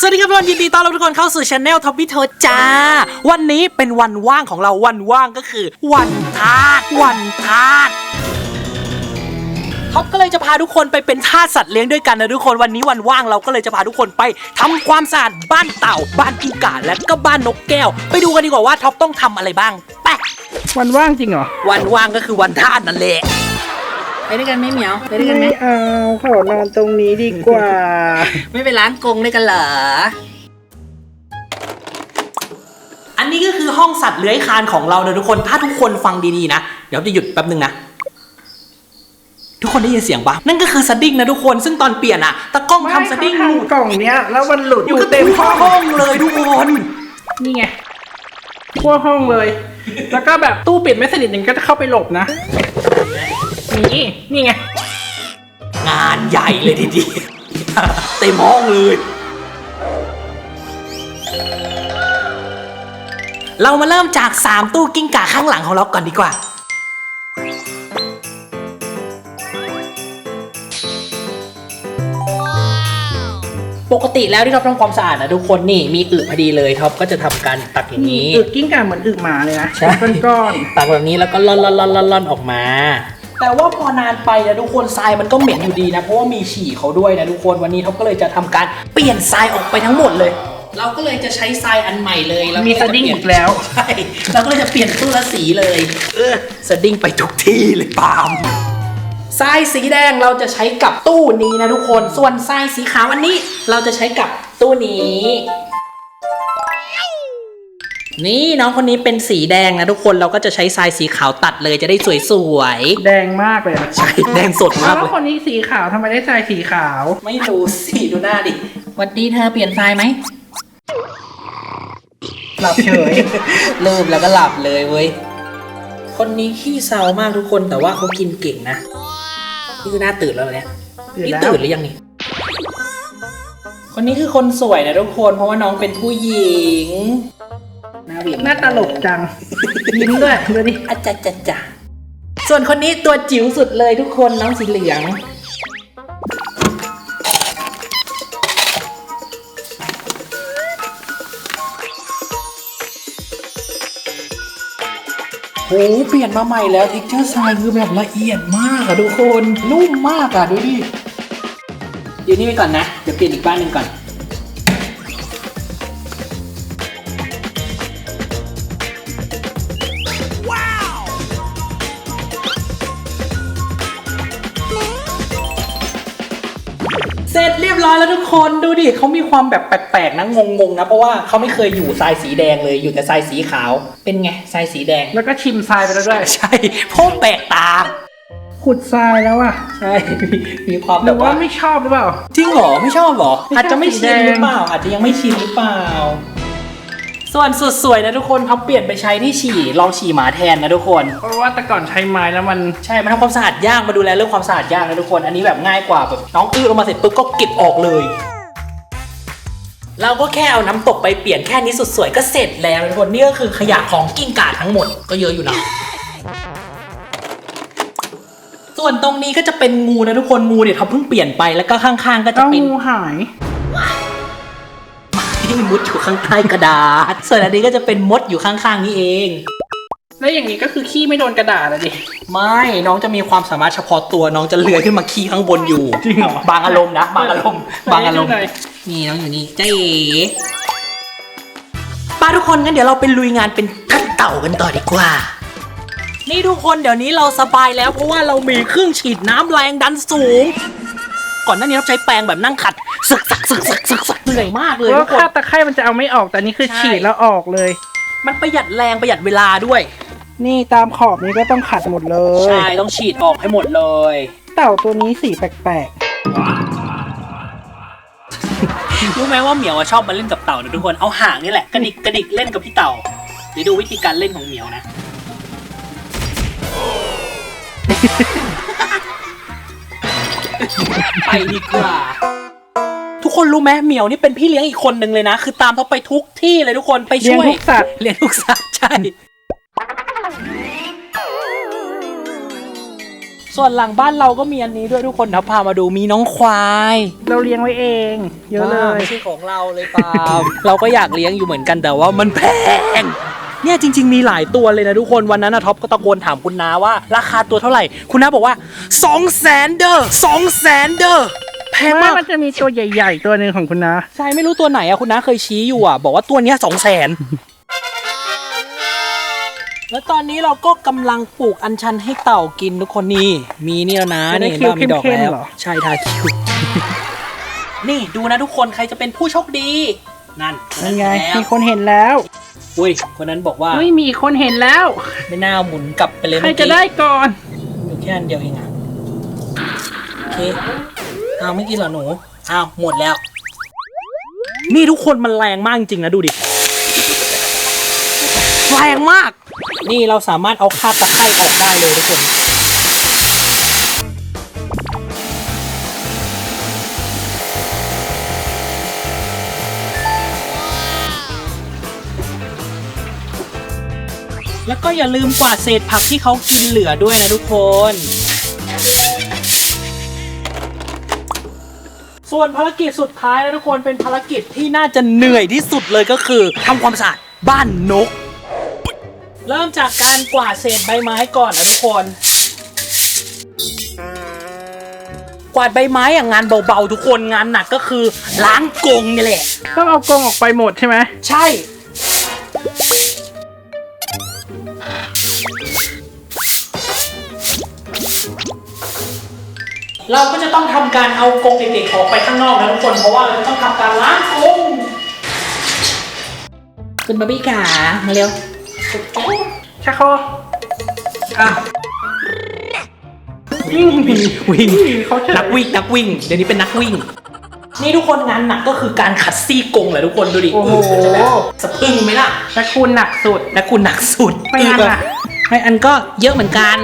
สวัสดีครับทุกคนยินดีต้อนรับทุกคนเข้าสู่ช anel ท็อปปี้เธอจ้า วันนี้เป็นวันว่างของเราวันว่างก็คือ วันทาสวันทาสท็อปก็เลยจะพาทุกคนไปเป็นทาสสัตว์เลี้ยงด้วยกันนะทุกคนวันนี้วันว่างเราก็เลยจะพาทุกคนไปทำความสะอาดบ้านเต่า บ้านกิ้งก่าและก็บ้านนกแก้ว ไปดูกันดีกว่าว่าท็อปต้องทำอะไรบ้างไปวันว่างจริงเหรอวันว่างก็คือวันทาสนั่นแหละ ไปด้วยกันไหมเหมียวไปด้วยกันไหมไม่เอาขอนอนตรงนี้ดีกว่า ไม่ไปล้างกรงด้วยกันเหรออันนี้ก็คือห้องสัตว์เลื้อยคลานของเรานะทุกคน ถ้าทุกคนฟังดีๆนะ เดี๋ยวจะหยุดแป๊บนึงนะ ทุกคนได้ยินเสียงปะนั่นก็คือสดิ้งนะทุกคน ซึ่งตอนเปลี่ยนอะตะกล้องทำสดิ้งหลุดกล่องเนี้ย แล้วมันหลุดออยู่ยู่เต็เต็มมห้องห้องเลยทุกคน นี่ไงทั่วห้องเลย แล้วก็แบบตู้ปิดไม่สนิทอย่างก็จะเข้าไปหลบนะ นี่นี่ไง งานใหญ่เลยทีเดียวเต็มห้องเลย เรามาเริ่มจาก 3 ตู้กิ้งก่าข้างหลังของเราก่อนดีกว่า ปกติแล้วที่ท็อปทำความสะอาดนะทุกคนนี่มีอึพอดีเลยท็อปก็จะทำการตักอย่างนี้อึกิ้งก่าเหมือนอึหมาเลยนะใช่ เป็นก้อนตักแบบนี้แล้วก็ล่อนล่อนล่อนล่อนล่อนออกมา แต่ว่าพอนานไปนะทุกคนทรายมันก็เหม็นอยู่ดีนะ เพราะว่ามีฉี่เขาด้วยนะทุกคนวันนี้ท็อปก็เลยจะทำการเปลี่ยนทรายออกไปทั้งหมดเลย เราก็เลยจะใช้ทรายอันใหม่เลยแล้วมีสดิ้งอีกแล้วใช่เราก็เลยจะเปลี่ยนตู้ละสีเลยเออสดิ้งไปทุกที่เลยปาล์มทรายสีแดงเราจะใช้กับตู้นี้นะทุกคน ส่วนทรายสีขาวอันนี้ เราจะใช้กับตู้นี้ นี่น้องคนนี้เป็นสีแดงนะทุกคนเราก็จะใช้ทรายสีขาวตัดเลยจะได้สวยแดงมากเลยนะๆใช่แดงสดมากแล้เลวย คนนี้สีขาวทำไมได้ใส่สีขาว ไม่รู้สิดูหน้าดิวันดีเธอเปลี่ยนทรายไหม หลับเฉยเริ่มแล้วก็หลับเลยเว้ย คนนี้ขี้เศร้ามากทุกคนแต่ว่าเขากินเก่งนะ นี่คือหน้าตื่นแล้วเหรอเนี่ย ตื่นนี่แล้ว ตื่นหรือยังนี่ คนนี้คือคนสวยนะทุกคน เพราะว่าน้องเป็นผู้หญิงหน้าหวิงหน้าตลกจัง ยิ้มด้วยดูดิอาจารย์จ้ะจ้ะส่วนคนนี้ตัวจิ๋วสุดเลยทุกคนน้องสีเหลือง โห เปลี่ยนมาใหม่แล้ว t e x t u r e ทรายคือแบบละเอียดมากอะทุกคน นุ่มมากอะดูดิ อยู่นี่ไปก่อนนะ เดี๋ยวเปลี่ยนอีกบ้านหนึ่งก่อน ร็จเรียบร้อยแล้วทุกคนดูดิเขามีความแบบแปลกๆนะงงๆนะเพราะว่าเขาไม่เคยอยู่ทรายสีแดงเลยอยู่แต่ทรายสีขาวเป็นไงทรายสีแดง แล้วก็ชิมทรายไปแล้วด้วย ใช่เพราะแปลกตา ขุดทรายแล้วอะใช่มีมีความหแบรือบว่าว่าไม่ชอบหรือเปล่า จริงเหรอไม่ชอบเหรอไม่ชอบอาจจะไม่ชินสีแดงหรือเปล่า อาจจะยังไม่ชินหรือเปล่า ส่วนสุดสวยนะทุกคนเขาเปลี่ยนไปใช้ที่ฉี่ลองฉี่หมาแทนนะทุกคน เพราะว่าแต่ก่อนใช้ไม้แล้วมันใช่ มันทำความสะอาดยากมาดูแลเรื่องความสะอาดยากนะทุกคน อันนี้แบบง่ายกว่าแบบน้องอื้อลงมาเสร็จปุ๊บก็เก็บออกเลย เราก็แค่เอาน้ำตกไปเปลี่ยนแค่นี้สุดสวยก็เสร็จแล้วนะทุกคนนี่ก็คือขยะของกิ้งก่าทั้งหมดก็เยอะอยู่นะส่วนตรงนี้ก็จะเป็นงูนะทุกคนงูเนี่ยเขาเพิ่งเปลี่ยนไปแล้วก็ข้างๆ ก็จะเอ้าเป็นงูหาย ที่มุดอยู่ข้างใต้กระดาษ ส่วนอันนี้ก็จะเป็นมดอยู่ข้างๆนี่เอง แล้วอย่างนี้ก็คือขี้ไม่โดนกระดาษเลยดิ ไม่น้องจะมีความสามารถเฉพาะตัวน้องจะเลื้อยขึ้นมาขี้ข้างบนอยู่ จริงเหรอบางอารมณ์นะ บางอารมณ์บางอารมณ์ไหน นี่น้องอยู่นี่เจ๊ป้าทุกคนงั้นเดี๋ยวเราไปลุยงานเป็นทัดเต่ากันต่อดีกว่า นี่ทุกคนเดี๋ยวนี้เราสบายแล้วเพราะว่าเรามีเครื่องฉีดน้ำแรงดันสูง ก่อนหน้านี้เราใช้แปรงแบบนั่งขัด สึกสักสึกสักสึกสัก เหนื่อยมากเลยเพทุราะกคนคาบตะไคร่มันจะเอาไม่ออกแต่นี่คือใช่ ฉีดแล้วออกเลย มันประหยัดแรงประหยัดเวลาด้วย นี่ตามขอบนี้ก็ต้องขัดหมดเลย ใช่ต้องฉีดออกให้หมดเลย เต่าตัวนี้สีแปลกรู้ไหมว่าเหมียวอะชอบมาเล่นกับเต่านะทุกคนเอาหางนี่แหละกระดิกกระดิกเล่นกับพี่เต่าเดี๋ยวดูวิธีการเล่นของเหมียวนะ ไปดีกว่าทุก คนรู้ไหมเหมียวนี่เป็นพี่เลี้ยงอีกคนหนึ่งเลยนะ คือตามเขาไปทุกที่เลยทุกคนไปๆเลี้ยงช่วยทุกสัตว์ เลี้ยงทุกสัตว์ใช่ ส่วนหลังบ้านเราก็มีอันนี้ด้วยทุกคนนะพามาดูมีน้องควายเราเลี้ยงไว้เอง เยอะเลว้าวย ไม่ใช่ของเราเลยปาล์ม เราก็อยากเลี้ยงอยู่เหมือนกันแต่ว่ามันแพง เนี่ยจริง ๆ มีหลายตัวเลยนะทุกคนวันนั้นนะท็อปก็ตะโกนถามคุณน้าว่า ราคาตัวเท่าไหร่ คุณน้าบอกว่า 2 0 0แสนเด้อ2 0 0แสนเด้อ แพงไม่มาก มันจะมีตัวใหญ่ๆ ตัวหนึ่งของคุณนะ ใช่ไม่รู้ตัวไหนอะคุณน้าเคยชี้อยู่อะบอกว่าตัวเนี้ยสองแสนแล้วตอนนี้เราก็กำลังปลูกอัญชันให้เต่ากินทุกคนนี่ มีนี่แล้วนะจะได้นี่คิ้วมีดอกเข้มๆแล้วเหรอ ใช่ทาคิ้วนี่ดูนะทุกคนใครจะเป็นผู้โชคดี นั่นยังไง แล้วมีคนเห็นแล้วอุ้ยคนนั้นบอกว่าเฮ้ยมีคนเห็นแล้ว ไม่น่าหมุนกลับไปเลยใครเมื่อจะกี้ ได้ก่อน อยู่แค่อันเดียวเองอะโอเค อ้าวไม่กินเหรอหนูอ้าวหมดแล้ว นี่ทุกคนมันแรงมากจริงๆนะดูดิ แรงมาก นี่เราสามารถเอาคราบตะไคร่ออกได้เลยทุกคน แล้วก็อย่าลืมกวาดเศษผักที่เขากินเหลือด้วยนะทุกคน ส่วนภารกิจสุดท้ายนะทุกคนเป็นภารกิจที่น่าจะเหนื่อยที่สุดเลยก็คือทำความสะอาดบ้านนก เริ่มจากการกวาดเศษใบไม้ก่อนนะทุกคน กวาดใบไม้อย่างงานเบาๆ ทุกคนงานหนักก็คือล้างกรงนี่แหละ ต้องเอากรงออกไปหมดใช่ไหม ใช่ เราก็จะต้องทำการเอากรงเด็กๆออกไปข้างนอกนะทุกคน เพราะว่าเราจะต้องทำการล้างกรงคุณบาร์บี้ขามาเร็วชักโครกอะวิ่งหนีวิ่งเขาเฉยนักวิ่งนักวิ่ง เดี๋ยวนี้เป็นนักวิ่ง นี่ทุกคนงานหนักก็คือการขัดซี่กรงแหละทุกคนดูดิโอ้โหจะแบบสะพรึงไหมล่ะแต่คุณหนักสุดและคุณหนักสุดไม่งั้นอะไม่อันก็เยอะเหมือนกัน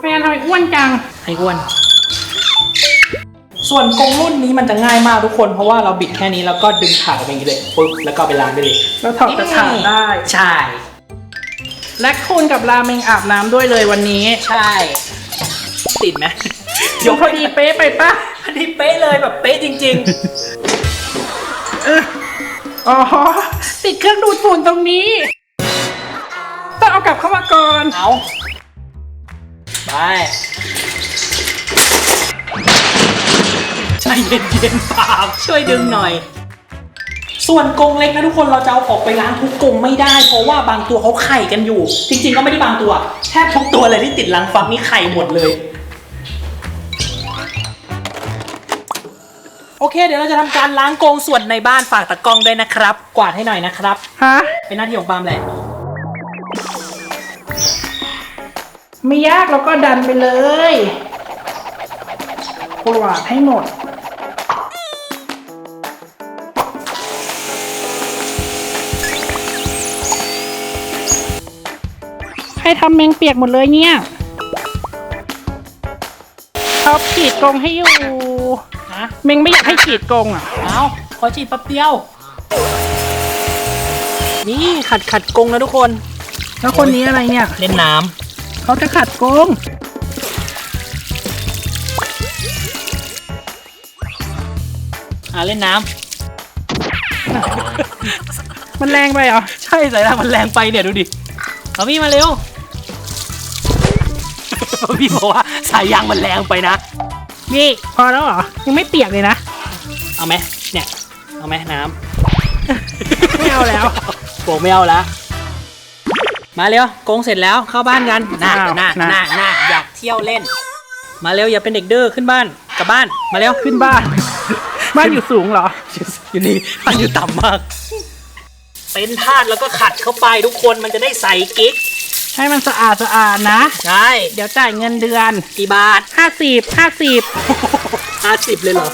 ไม่งั้นทำไมอ้วนจังให้อ้วน ส่วนกรงรุ่นนี้มันจะง่ายมากทุกคน เพราะว่าเราบิดแค่นี้แล้วก็ดึงขาออกไปอย่างนี้เลยปุ๊บแล้วก็เอาไปล้างได้เลยแล้วถอดกระถางได้ ใช่ และคุณกับราเมงอาบน้ำด้วยเลยวันนี้ ใช่ ติดไหมยกพอดีเป๊ะไปปะพอดีเป๊ะเลยแบบเป๊ะจริงอ๋อติดเครื่องดูดฝุ่นตรงนี้ ต้องเอากลับเข้ามาก่อนๆเอา ไป ใจเย็นๆเปล่าช่วยดึงหน่อย ส่วนกรงเล็กนะทุกคนเราจะเอาออกไปล้างทุกกรงไม่ได้ เพราะว่าบางตัวเขาไข่กันอยู่ จริง ๆ ก็ไม่ได้บางตัวแทบทุกตัวเลยที่ติดรังฟักนี่ไข่หมดเลยโอเค เดี๋ยวเราจะทำการล้างกรงส่วนในบ้านฝากตะกล้องด้วยนะครับ กวาดให้หน่อยนะครับฮะเป็นหน้าที่ของปาล์มแหละไม่ยากเราก็ดันไปเลยกวาดให้หมด ให้ทำแมงเปียกหมดเลยเนี่ยชอบขีดกรงให้อยู่ฮะเมงไม่อยากให้ขีดกรงอะ เอาขอจีบแป๊บเดียว นี่ขัดขัดกรงนะทุกคน แล้วคนนี้อะไรเนี่ย เล่นน้เขาจะขัดกรงำอ่าเล่นน้มันแรงไปเหรอำใช่สายตามันแรงไปเนี่ยดูดิ เอาพี่มาเร็ว พี่บอกว่าสายยางมันแรงไปนะ นี่ พอแล้วเหรอ ยังไม่เปียกเลยนะ เอาไหมเนี่ย เอาไหมน้ไม่เอาแล้วำบอกไม่เอาละมาเร็วกรงเสร็จแล้วเข้าบ้านกันน่าอ้าวน่าน่ะน่าน่าอยากเที่ยวเล่น มาเร็วอย่าเป็นเด็กดื้อขึ้นบ้านกลับบ้านมาเร็วขึ้นบ้าน บ้านอยู่สูงเหรอ อยู่นี่มันอยู่ต่ำมาก เป็นธาตุแล้วก็ขัดเข้าไปทุกคนมันจะได้ใส่กิ๊ก ให้มันสะอาดสะอาดนะ ใช่เดี๋ยวจ่ายเงินเดือนกี่บาทห้าสิบห้าสิบ ห้าสิบเลยเหรอ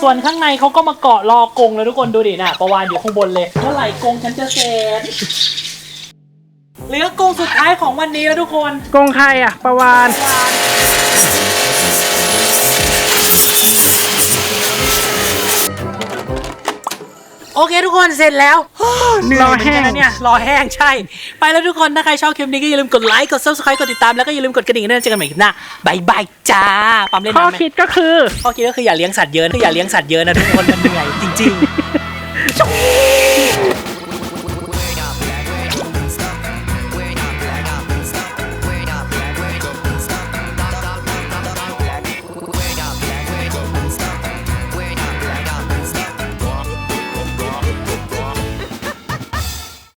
ส่วนข้างในเขาก็มาเกาะรอกรงเลยทุกคนดูดิน่ะประวานอยู่ข้างบนเลยเมื่อไหร่กรงฉันจะเสร็จเหลือกรงสุดท้ายของวันนี้แล้วทุกคนกงใครอะประวานโอโอ เคทุกคนเสร็จแล้วเหนื่อยเหมือนกันนะเนี่ย รอแห้งใช่ ไปแล้วทุกคน ถ้าใครชอบคลิปนี้ก็อย่าลืมกดไลค์ กด subscribe กดติดตาม แล้วก็อย่าลืมกดกระดิ่งด้วยนะเจอกันใหม่คลิปหน้าบายบายจ้า ปั๊มเล่นข้อน้ำไหมคิดก็คือ ข้อคิดก็คืออย่าเลี้ยงสัตว์เยอะนะอย่าเลี้ยงสัตว์เยอะนะทุกคน มันเหนื่อยจริง ๆ